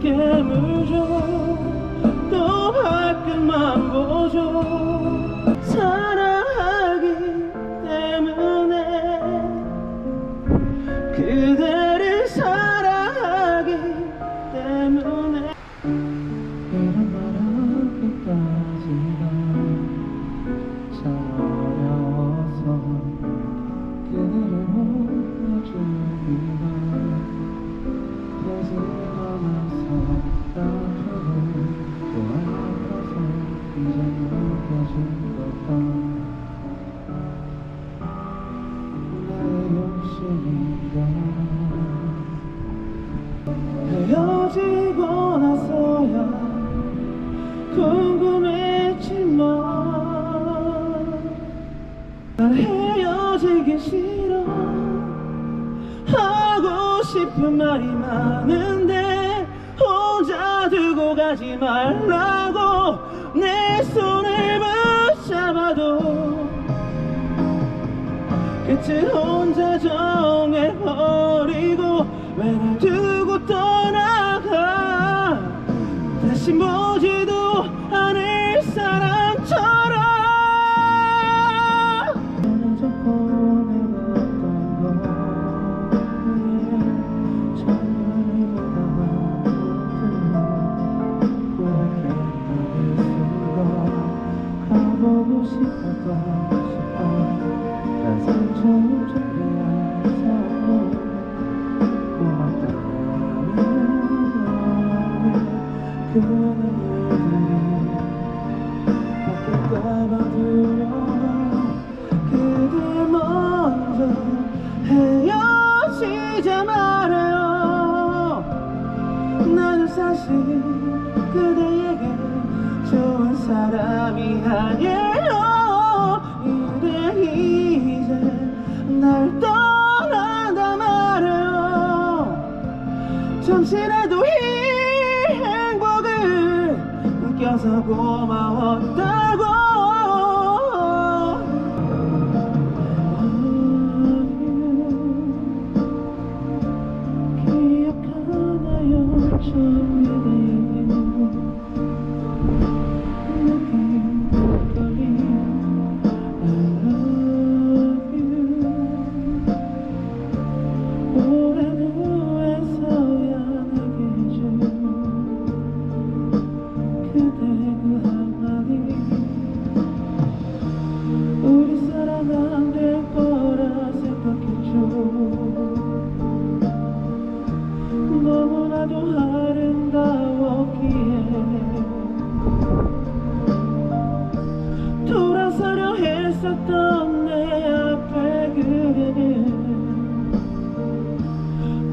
깨물죠 또 발끝만 보죠 사랑하기 때문에 그대 헤어지고 나서야 궁금했지만 난 헤어지기 싫어 하고 싶은 말이 많은데 혼자 두고 가지 말라고 내 손을 붙잡아도 끝을 혼자 정해버리고 왜 날 두고 떠나가 다시 보 싶었던 싶어 난 상처를 준비한 사람 고맙다는 그 눈물들이 바뀔까봐 두려워 그대 먼저 헤어지자 말아요 나는 사실 그대에게 좋은 사람이 아니에요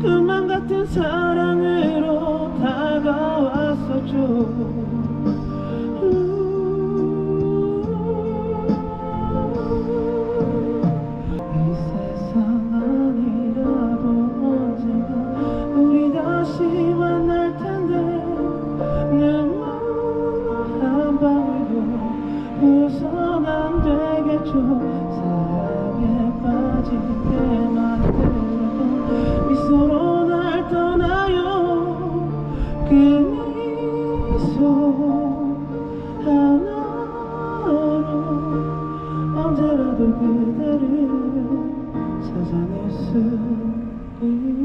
꿈만 같은 사랑으로 다가왔었죠. 이 세상 아니라도 언젠가 우리 다시 만날 텐데 눈물 한 방울도 부어선 안 되겠죠 언제라도 그대를 찾아낼 수 있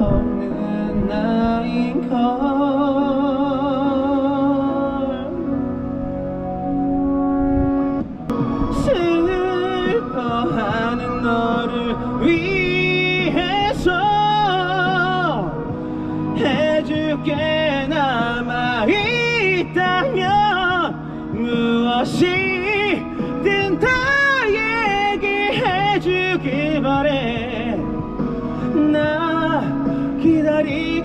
없는 나인걸 縛れ。な左